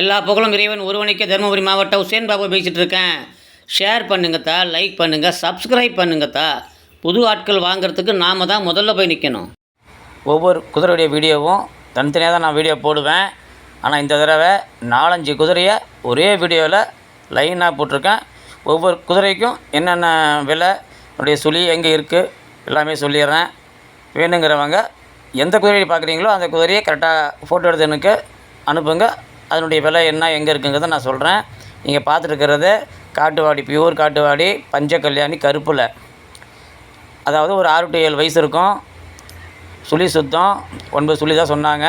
எல்லா புகழும் இறைவன் ஒருவனுக்கே தருமபுரி மாவட்டம் உசேன் பாபு பேசிகிட்டு இருக்கேன். ஷேர் பண்ணுங்கத்தா லைக் பண்ணுங்கள் சப்ஸ்கிரைப் பண்ணுங்கத்தா புது ஆட்கள் வாங்குறதுக்கு நாம் தான் முதல்ல போய் நிற்கணும் ஒவ்வொரு குதிரையுடைய வீடியோவும் தனித்தனியாக தான் நான் வீடியோ போடுவேன். ஆனால் இந்த தடவை நாலஞ்சு குதிரையை ஒரே வீடியோவில் லைனாக போட்டிருக்கேன். ஒவ்வொரு குதிரைக்கும் என்னென்ன விலை என்னுடைய சுழி எங்கே இருக்குது எல்லாமே சொல்லிடுறேன். வேணுங்கிறவங்க எந்த குதிரையை பார்க்குறீங்களோ அந்த குதிரையை கரெக்டாக ஃபோட்டோ எடுத்து எனக்கு அனுப்புங்க. அதனுடைய விலை என்ன எங்கே இருக்குங்கிறத நான் சொல்கிறேன் நீங்கள் பார்த்துட்டு காட்டுவாடி பியூர் காட்டுவாடி பஞ்ச கல்யாணி கருப்பில். அதாவது ஒரு ஆறு டு ஏழு வயசு இருக்கும். சுழி சுத்தம் ஒன்பது சுழி தான் சொன்னாங்க.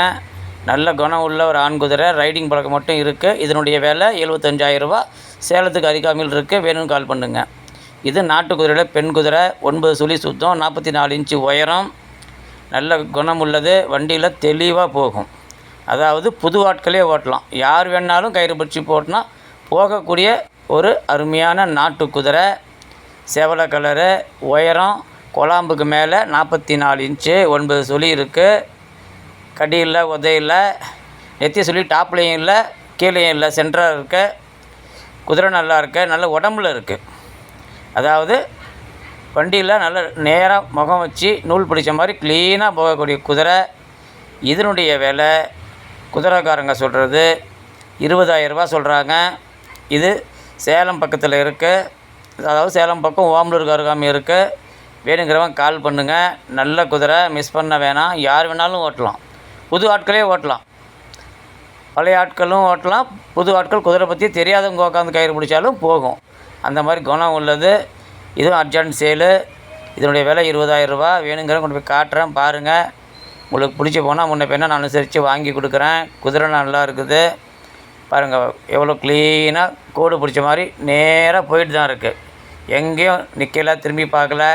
நல்ல குணம் உள்ள ஒரு ஆண் குதிரை ரைடிங் பழக்கம் மட்டும் இருக்குது இதனுடைய விலை எழுபத்தஞ்சாயிரரூபா சேலத்துக்கு அருகாமையில் இருக்குது வேணும்னு கால் பண்ணுங்கள் இது நாட்டு குதிரையில் பெண் குதிரை ஒன்பது சுழி சுத்தம் நாற்பத்தி நாலு இன்ச்சு உயரம். நல்ல குணம் உள்ளது வண்டியில் தெளிவாக போகும். அதாவது புது ஆட்களே ஓட்டலாம். யார் வேணாலும் கயிறு பிடிச்சி போட்டினா போகக்கூடிய ஒரு அருமையான நாட்டு குதிரை செவலை கலரு உயரம் குழாம்புக்கு மேலே நாற்பத்தி நாலு இன்ச்சு ஒன்பது சொல்லி இருக்குது கடி இல்லை உதை நெத்தி சொல்லி டாப்லேயும் இல்லை கீழேயும் இல்லை சென்டராக இருக்க. குதிரை நல்லா இருக்க நல்ல உடம்புல இருக்குது அதாவது வண்டியில் நல்ல நேராக முகம் வச்சு நூல் பிடிச்ச மாதிரி க்ளீனாக போகக்கூடிய குதிரை. இதனுடைய விலை குதிரைக்காரங்க சொல்கிறது இருபதாயிரரூபா சொல்கிறாங்க இது சேலம் பக்கத்தில் இருக்குது அதாவது சேலம் பக்கம் ஓமலூருக்கு அருகாமை இருக்குது வேணுங்கிறவங்க கால் பண்ணுங்கள் நல்ல குதிரை மிஸ் பண்ண வேணாம். யார் வேணாலும் ஓட்டலாம். புது ஆட்களே ஓட்டலாம். பழைய ஆட்களும் ஓட்டலாம். புது ஆட்கள் குதிரை பற்றி தெரியாதவங்க உட்காந்து கயிறு பிடிச்சாலும் போகும். அந்த மாதிரி குணம் உள்ளது. இதுவும் அர்ஜென்ட் சேலு இதனுடைய விலை இருபதாயிரம் ரூபா வேணுங்கிற கொண்டு போய் காட்டுறேன். பாருங்கள் உங்களுக்கு பிடிச்சி போனால் முன்ன பின்ன நான் அனுசரித்து வாங்கி கொடுக்குறேன். குதிரை நல்லா இருக்குது. பாருங்கள் எவ்வளோ க்ளீனாக கோடு பிடிச்ச மாதிரி நேராக போயிட்டு தான் இருக்குது எங்கேயும் நிற்கல திரும்பி பார்க்கல.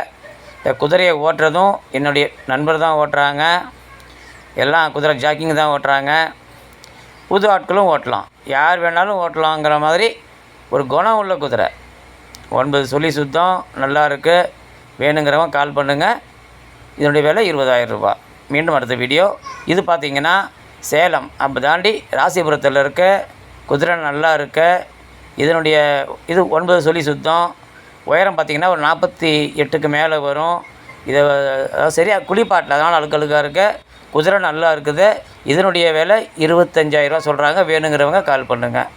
இந்த குதிரையை ஓட்டுறதும் என்னுடைய நண்பர் தான் ஓட்டுறாங்க. எல்லாம் குதிரை ஜாக்கிங் தான் ஓட்டுறாங்க. புது ஆட்களும் ஓட்டலாம். யார் வேணாலும் ஓட்டலாங்கிற மாதிரி ஒரு குணம் உள்ள குதிரை. ஒன்பது சொல்லி சுத்தம் நல்லா இருக்குது வேணுங்கிறவங்க கால் பண்ணுங்கள் இதனுடைய விலை இருபதாயிரம் ரூபாய். மீண்டும் அடுத்த வீடியோ. இது பார்த்தீங்கன்னா சேலம். அப்போ தாண்டி ராசிபுரத்தில் இருக்க குதிரை நல்லா இருக்க. இதனுடைய இது ஒன்பது சொல்லி சுத்தம். உயரம் பார்த்தீங்கன்னா ஒரு நாற்பத்தி எட்டுக்கு மேலே வரும். இதை அதாவது சரியாக குளிப்பாட்டில். அதனால் அழுக்கழுக்காக இருக்க. குதிரை நல்லா இருக்குது. இதனுடைய விலை இருபத்தஞ்சாயிரரூவா சொல்கிறாங்க வேணுங்கிறவங்க கால் பண்ணுங்கள்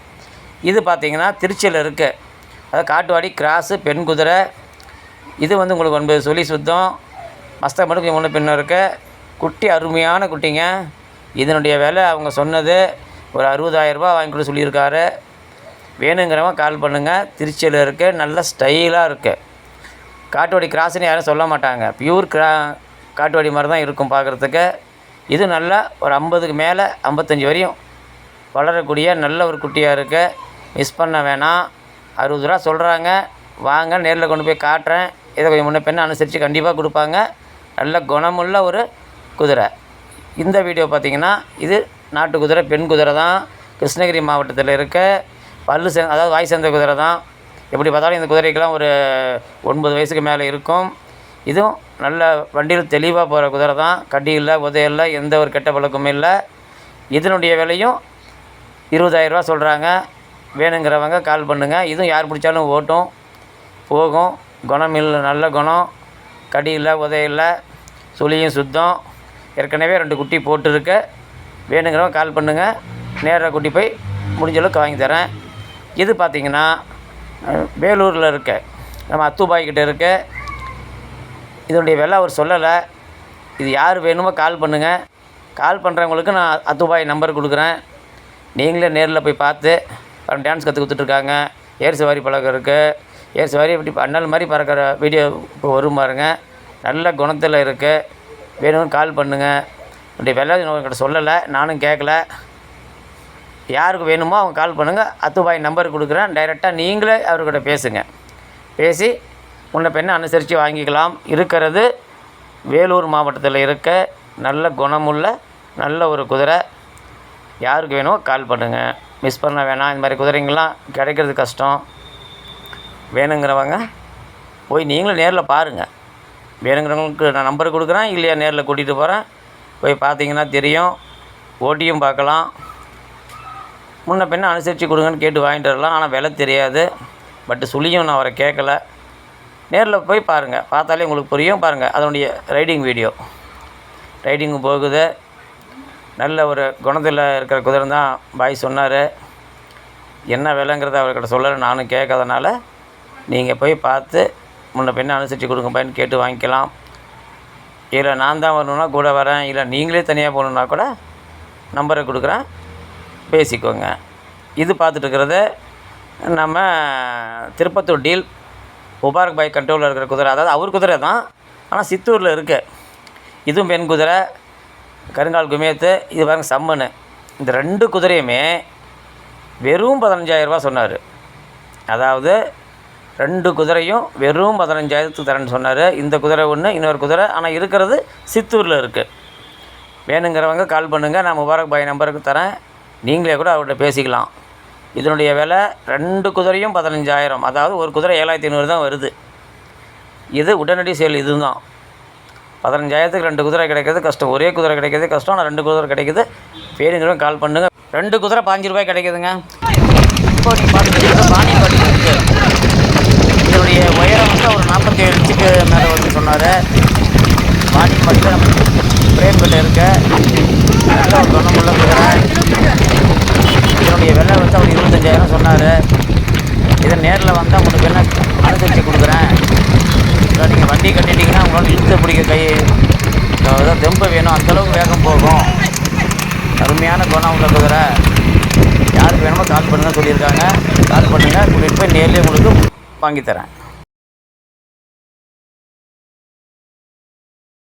இது பார்த்திங்கன்னா திருச்சியில் இருக்குது அதாவது காட்டுவாடி கிராஸு பெண் குதிரை. இது வந்து உங்களுக்கு ஒன்பது சொல்லி சுத்தம். மஸ்தக மட்டும் முன்ன பின்ன இருக்குது குட்டி அருமையான குட்டிங்க. இதனுடைய விலை அவங்க சொன்னது ஒரு அறுபதாயிரரூபா வாங்கி கொடுத்து சொல்லியிருக்காரு. வேணுங்கிறவங்க கால் பண்ணுங்கள் திருச்சியில் இருக்குது நல்ல ஸ்டைலாக இருக்குது காட்டுவாடி கிராஸ்னு யாரும் சொல்ல மாட்டாங்க. பியூர் கிரா காட்டுவாடி மாதிரி தான் இருக்கும் பார்க்குறதுக்கு. இது நல்லா ஒரு ஐம்பதுக்கு மேலே ஐம்பத்தஞ்சு வரையும் வளரக்கூடிய நல்ல ஒரு குட்டியாக இருக்குது மிஸ் பண்ண வேணாம். அறுபது ரூபா சொல்கிறாங்க வாங்க நேரில் கொண்டு போய் காட்டுறேன். இதை கொஞ்சம் முன்ன பின்ன அனுசரித்து கண்டிப்பாக கொடுப்பாங்க. நல்ல குணமுள்ள ஒரு குதிரை. இந்த வீடியோ பார்த்திங்கன்னா இது நாட்டு குதிரை பெண் குதிரை தான். கிருஷ்ணகிரி மாவட்டத்தில் இருக்க பல்லு சே அதாவது வாய் சேர்ந்த குதிரை தான். எப்படி பார்த்தாலும் இந்த குதிரைக்கெலாம் ஒரு ஒன்பது வயசுக்கு மேலே இருக்கும். இதுவும் நல்ல வண்டியில் தெளிவாக போகிற குதிரை தான். கடி இல்லை உதையில்லை இல்லை எந்த ஒரு கெட்ட பழக்கமும் இல்லை. இதனுடைய விலையும் இருபதாயிரரூவா சொல்கிறாங்க வேணுங்கிறவங்க கால் பண்ணுங்கள் இதுவும் யார் பிடிச்சாலும் ஓட்டும். போகும். குணம் இல்லை நல்ல குணம். கடி இல்லை உதையில்லை இல்லை. சுழியும் சுத்தம். ஏற்கனவே ரெண்டு குட்டி போட்டிருக்கு. வேணுங்கிறவங்க கால் பண்ணுங்கள் நேராக குட்டி போய் முடிஞ்ச அளவுக்கு வாங்கி தரேன். இது பார்த்திங்கன்னா வேலூரில் இருக்க நம்ம அத்துபாய் கிட்டே இருக்க. இதனுடைய விலை அவர் சொல்லலை. இது யார் வேணுமோ கால் பண்ணுங்கள் கால் பண்ணுறவங்களுக்கு நான் அத்துபாய் நம்பர் கொடுக்குறேன். நீங்களே நேரில் போய் பார்த்து அப்புறம் டான்ஸ் கற்றுக் கொடுத்துட்ருக்காங்க. ஏர் சவாரி பழக்கம் இருக்குது ஏர் சவாரி இப்படி அண்ணல் மாதிரி பறக்கிற வீடியோ இப்போ வரும் பாருங்க. நல்ல குணத்தில் இருக்குது வேணும்னு கால் பண்ணுங்கள் என்னுடைய விலை உங்கள்கிட்ட சொல்லலை நானும் கேட்கல யாருக்கு வேணுமோ அவங்க கால் பண்ணுங்கள் அத்துபாய் நம்பர் கொடுக்குறேன். டைரெக்டாக நீங்களே அவர்கிட்ட பேசுங்க. பேசி முன்ன பெண்ணை அனுசரித்து வாங்கிக்கலாம். இருக்கிறது வேலூர் மாவட்டத்தில் இருக்க நல்ல குணமுள்ள நல்ல ஒரு குதிரை. யாருக்கு வேணுமோ கால் பண்ணுங்கள் மிஸ் பண்ண வேணாம். இந்த மாதிரி குதிரைங்கள்லாம் கிடைக்கிறது கஷ்டம். வேணுங்கிறவங்க போய் நீங்களும் நேரில் பாருங்கள் வேணுங்கிறவங்களுக்கு நான் நம்பர் கொடுக்குறேன் இல்லையா நேரில் கூட்டிகிட்டு போகிறேன் போய் பார்த்தீங்கன்னா தெரியும். ஓட்டியும் பார்க்கலாம். முன்ன பின்ன அனுசரித்து கொடுங்கன்னு கேட்டு வாங்கிட்டு வரலாம். ஆனால் விலை தெரியாது. பட்டு சுழியும் நான் அவரை கேட்கல. நேரில் போய் பாருங்கள் பார்த்தாலே உங்களுக்கு புரியும். பாருங்கள் அதனுடைய ரைடிங் வீடியோ ரைடிங்கு போகுது. நல்ல ஒரு குணத்தில் இருக்கிற குதிரை தான் பாய் சொன்னார். என்ன விலைங்கிறத அவர்கிட்ட சொல்லலை. நானும் கேட்காதனால நீங்கள் போய் பார்த்து முன்ன பெண்ணை அனுசரித்து கொடுங்க பையன் கேட்டு வாங்கிக்கலாம். இல்லை நான் தான் வரணுன்னா கூட வரேன். இல்லை நீங்களே தனியாக போகணுன்னா கூட நம்பரை கொடுக்குறேன். பேசிக்கோங்க. இது பார்த்துட்டு இருக்கிறது நம்ம திருப்பத்தூர் டீல் முபாரக் பாய் கண்ட்ரோலில் இருக்கிற குதிரை. அதாவது அவர் குதிரை தான் ஆனால் சித்தூரில் இருக்குது இதுவும் பெண் குதிரை கருங்கால் குமியத்து இது பாருங்க சம்மனு இந்த ரெண்டு குதிரையுமே வெறும் பதினஞ்சாயிரரூபா சொன்னார். அதாவது ரெண்டு குதிரையும் வெறும் பதினஞ்சாயிரத்துக்கு தரேன்னு சொன்னார். இந்த குதிரை ஒன்று இன்னொரு குதிரை. ஆனால் இருக்கிறது சித்தூரில் இருக்குது வேணுங்கிறவங்க கால் பண்ணுங்கள் நான் முபாரக் பாய் நம்பருக்கு தரேன். நீங்களே கூட அவர்கிட்ட பேசிக்கலாம். இதனுடைய விலை ரெண்டு குதிரையும் பதினஞ்சாயிரம். அதாவது ஒரு குதிரை ஏழாயிரத்தி ஐநூறு தான் வருது. இது உடனடி சேல் இதுதான். பதினஞ்சாயிரத்துக்கு ரெண்டு குதிரை கிடைக்கிறது கஷ்டம். ஒரே குதிரை கிடைக்கிறது கஷ்டம். ஆனால் ரெண்டு குதிரை கிடைக்கிது. வேணுங்கிறவங்க கால் பண்ணுங்கள் ரெண்டு குதிரை பாஞ்சு ரூபாய் கிடைக்குதுங்க. இப்போ நீங்கள் இதனுடைய உயரம் வந்து ஒரு நாற்பத்தி ஏழு இன்ச்சுக்கு மேலே வந்து சொன்னார். பாடி மட்டும் நம்ம பிரேம் கிட்ட இருக்க. நல்ல ஒரு குணமுள்ள குதிரை இதனுடைய விலை வந்து அவர் இருபத்தஞ்சாயிரம் சொன்னார். இதை நேரில் வந்தால் உங்களுக்கு என்ன அனுசரித்து கொடுக்குறேன். இல்லை நீங்கள் வண்டி கட்டிட்டீங்கன்னா உங்களால் இழுத்து பிடிக்க கை அதாவது தெம்பு வேணும். அந்தளவுக்கு வேகம் போகும். அருமையான குணம் உள்ள குதிரை யாருக்கு வேணுமோ கால் பண்ணுங்க சொல்லியிருக்காங்க. கால் பண்ணுங்கள் கூட்டிகிட்டு போய் நேர்லேயே உங்களுக்கு வாங்கி தரேன்.